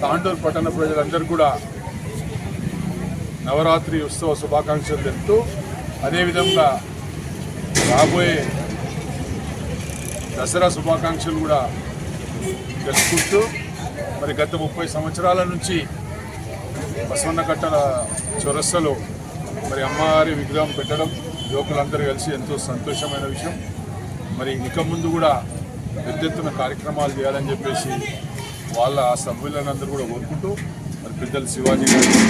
తాండూరు పట్టణ ప్రజలందరూ కూడా నవరాత్రి ఉత్సవ శుభాకాంక్షలు తెలుపుతూ అదేవిధంగా రాబోయే దసరా శుభాకాంక్షలు కూడా తెలుసుకుంటూ మరి గత ముప్పై సంవత్సరాల నుంచి బసవన్నకట్టల చొరస్సలో మరి అమ్మవారి విగ్రహం పెట్టడం యువకులందరూ కలిసి ఎంతో సంతోషమైన విషయం. మరి ఇక ముందు కూడా పెద్ద ఎత్తున కార్యక్రమాలు చేయాలని చెప్పేసి వాళ్ళ ఆ సభ్యులందరూ కూడా కోరుకుంటూ మరి పెద్దలు శివాజీ గారికి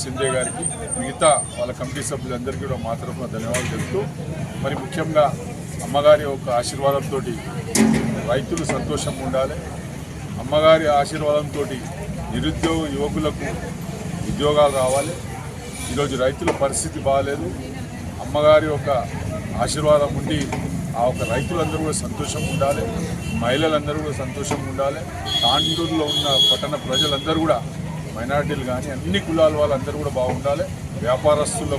సింధే గారికి మిగతా వాళ్ళ కమిటీ సభ్యులందరికీ కూడా మా తరఫున ధన్యవాదాలు చెబుతూ మరి ముఖ్యంగా అమ్మగారి యొక్క ఆశీర్వాదంతో రైతులు సంతోషంగా ఉండాలి. అమ్మగారి ఆశీర్వాదంతో నిరుద్యోగ యువకులకు ఉద్యోగాలు రావాలి. ఈరోజు రైతుల పరిస్థితి బాగాలేదు. అమ్మగారి యొక్క ఆశీర్వాదం ఉండి ఆ ఒక రైతులందరూ కూడా సంతోషంగా ఉండాలి మహిళలందరూ కూడా సంతోషంగా ఉండాలి. తాండూరులో ఉన్న పట్టణ ప్రజలందరూ కూడా మైనార్టీలు కానీ అన్ని కులాల వాళ్ళందరూ కూడా బాగుండాలి. వ్యాపారస్తుల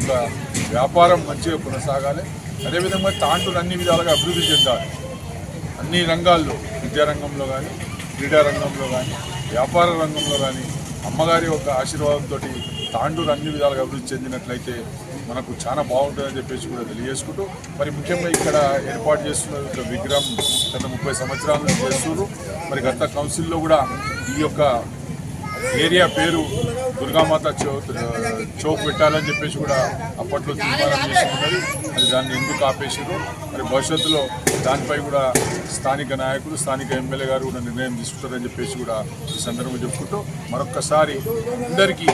వ్యాపారం మంచిగా కొనసాగాలి. అదేవిధంగా తాండూరు అన్ని విధాలుగా అభివృద్ధి చెందాలి. అన్ని రంగాల్లో విద్యారంగంలో కానీ క్రీడా రంగంలో కానీ వ్యాపార రంగంలో కానీ అమ్మగారి యొక్క ఆశీర్వాదంతో తాండూరు అన్ని విధాలుగా అభివృద్ధి చెందినట్లయితే మనకు చాలా బాగుంటుందని చెప్పేసి కూడా తెలియజేసుకుంటూ మరి ముఖ్యంగా ఇక్కడ ఏర్పాటు చేస్తున్న విగ్రహం గత ముప్పై సంవత్సరాల నుంచి చేస్తున్నారు. మరి గత కౌన్సిల్లో కూడా ఈ యొక్క ఏరియా పేరు దుర్గామాత చౌక్ చౌక్ పెట్టాలని చెప్పేసి కూడా అప్పట్లో తీర్మానం చేసుకున్నది. మరి దాన్ని ఎందుకు ఆపేసారు మరి భవిష్యత్తులో దానిపై కూడా స్థానిక నాయకులు స్థానిక ఎమ్మెల్యే గారు కూడా నిర్ణయం తీసుకుంటారని చెప్పేసి కూడా ఈ సందర్భంగా చెప్పుకుంటూ మరొక్కసారి అందరికీ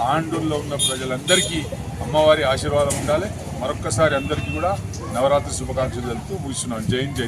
తాండూరులో ఉన్న ప్రజలందరికీ అమ్మవారి ఆశీర్వాదం ఉండాలి. మరొక్కసారి అందరికీ కూడా నవరాత్రి శుభాకాంక్షలు తెలుపుతూ ముగిస్తున్నాం. జైన్ జై